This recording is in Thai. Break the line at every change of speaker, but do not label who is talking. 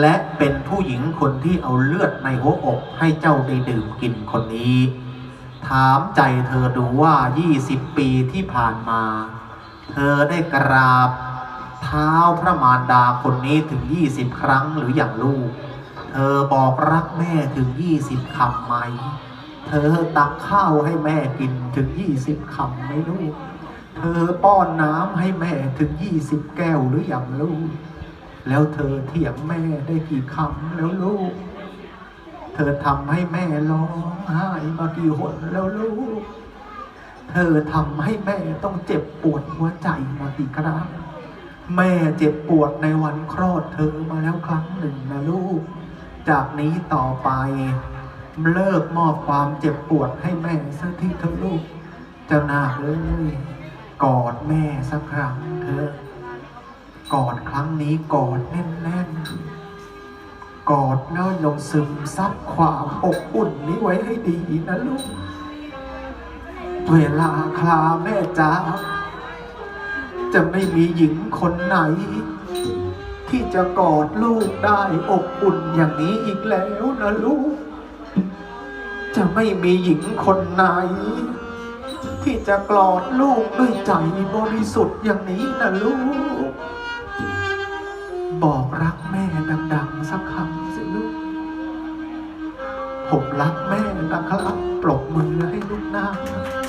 และเป็นผู้หญิงคนที่เอาเลือดในหัวอกให้เจ้าได้ดื่มกินคนนี้ ถามใจเธอดูว่า 20 ปีที่ผ่านมา เธอได้กราบ เท้าพระมารดาคนนี้ถึง 20 ครั้งหรืออย่างลูก เธอบอกรักแม่ถึง 20 คำไหม เธอตักข้าวให้แม่กินถึง 20 คำไหมลูก เธอป้อนน้ำให้แม่ถึง 20 แก้วหรืออย่างลูก แล้วเธอเถียงแม่ได้กี่คำแล้วลูก เธอทำให้แม่ร้องไห้มากี่หนแล้วลูก เธอทำให้แม่ต้องเจ็บปวดหัวใจมากี่ครั้งแม่เจ็บปวดในวันคลอดเธอมาแล้วครั้งหนึ่งนะลูก จากนี้ต่อไป เลิกมอบความเจ็บปวดให้แม่สักทีเถอะลูก เจ้านาคเอ้ยกอดแม่สักครั้งเถอะ กอดครั้งนี้กอดแน่นๆ กอดแล้วลงซึมซับความอบอุ่นนี้ไว้ให้ดีนะลูก เวลาคลาแม่จ้าจะไม่มีหญิงคนไหน ที่จะกอดลูกได้อบอุ่นอย่างนี้อีกแล้วนะลูก จะไม่มีหญิงคนไหน ที่จะกอดลูกด้วยใจบริสุทธิ์อย่างนี้นะลูก บอกรักแม่ดังๆสักคำสิลูก ผมรักแม่นะครับปรบมือให้ลูกหน้าครับ